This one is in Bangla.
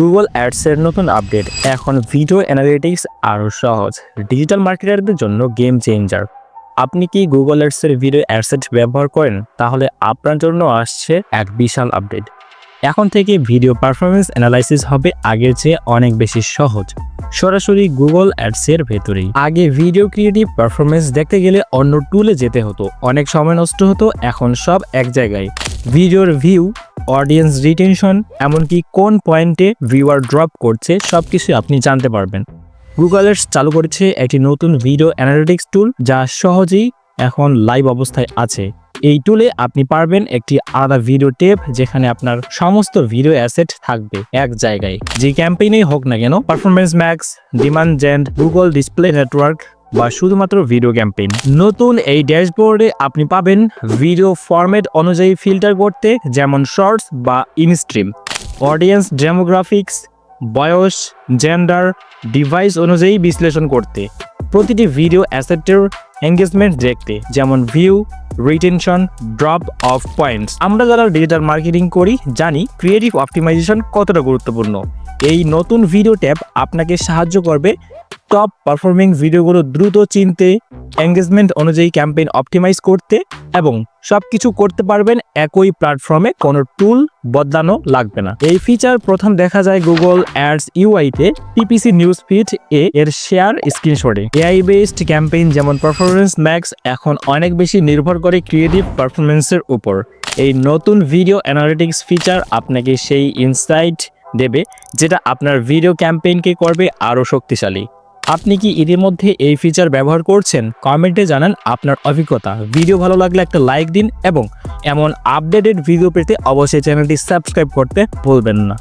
গুগল অ্যাডসের নতুন আপডেট এখন ভিডিও অ্যানালিটিক্স আরও সহজ। ডিজিটাল মার্কেটারদের জন্য গেম চেঞ্জার আপনি কি গুগল অ্যাডসের ভিডিও অ্যাডসেট ব্যবহার করেন? তাহলে আপনার জন্য আসছে এক বিশাল আপডেট এখন থেকে ভিডিও পারফরমেন্স অ্যানালাইসিস হবে আগের চেয়ে অনেক বেশি সহজ। সরাসরি গুগল অ্যাডসের ভেতরেই। আগে ভিডিও ক্রিয়েটিভ পারফরমেন্স দেখতে গেলে অন্য টুলে যেতে হতো। অনেক সময় নষ্ট হতো, এখন সব এক জায়গায়। ভিডিওর ভিউ অডিয়েন্স রিটেনশন এমনকি কোন পয়েন্টে ভিউয়ার ড্রপ করছে সব কিছু আপনি জানতে পারবেন। গুগল এডস চালু করেছে একটি নতুন ভিডিও অ্যানালিটিক্স টুল যা সহজেই এখন লাইভ অবস্থায় আছে। এই টুলে আপনি পারবেন একটি আলাদা ভিডিও টেপ যেখানে আপনার সমস্ত ভিডিও অ্যাসেট থাকবে এক জায়গায়। যে ক্যাম্পেইনেই হোক না কেন performance max demand gen Google display network বা শুধুমাত্র ভিডিও ক্যাম্পেইন নতুন এই ড্যাশবোর্ডে আপনি পাবেন ভিডিও ফরম্যাট অনুযায়ী ফিল্টার করতে, যেমন শর্টস বা ইনস্ট্রিম অডিয়েন্স ডেমোগ্রাফিক্স বয়স জেন্ডার ডিভাইস অনুযায়ী বিশ্লেষণ করতে। প্রতিটি ভিডিও অ্যাসেটের এঙ্গেজমেন্ট দেখতে, যেমন view retention drop off points আমরা যারা ডিজিটাল মার্কেটিং করি, জানি ক্রিয়েটিভ অপটিমাইজেশন কতটা গুরুত্বপূর্ণ। এই নতুন ভিডিও ট্যাব আপনাকে সাহায্য করবে টপ পারফর্মিং ভিডিওগুলো দ্রুত চিনতে এঙ্গেজমেন্ট অনুযায়ী ক্যাম্পেইন অপটিমাইজ করতে এবং সব কিছু করতে পারবেন একই প্ল্যাটফর্মে কোনো টুল বদলানো লাগবে না। এই ফিচার প্রথম দেখা যায় গুগল অ্যাডস ইউআইতে পিপিসি নিউজ ফিড এ এর শেয়ার স্ক্রিনশটে এআই বেসড ক্যাম্পেইন যেমন পারফরমেন্স ম্যাক্স এখন অনেক বেশি নির্ভর করে ক্রিয়েটিভ পারফরমেন্সের উপর। এই নতুন ভিডিও অ্যানালিটিক্স ফিচার আপনাকে সেই ইনসাইট দেবে, যেটা আপনার ভিডিও ক্যাম্পেইনকে করবে আরও শক্তিশালী। আপনি কি ইতিমধ্যে এই ফিচার ব্যবহার করছেন? কমেন্টে জানান আপনার অভিজ্ঞতা। ভিডিও ভালো লাগলে একটা লাইক দিন এবং এমন আপডেটেড ভিডিও পেতে অবশ্যই চ্যানেলটি সাবস্ক্রাইব করতে ভুলবেন না।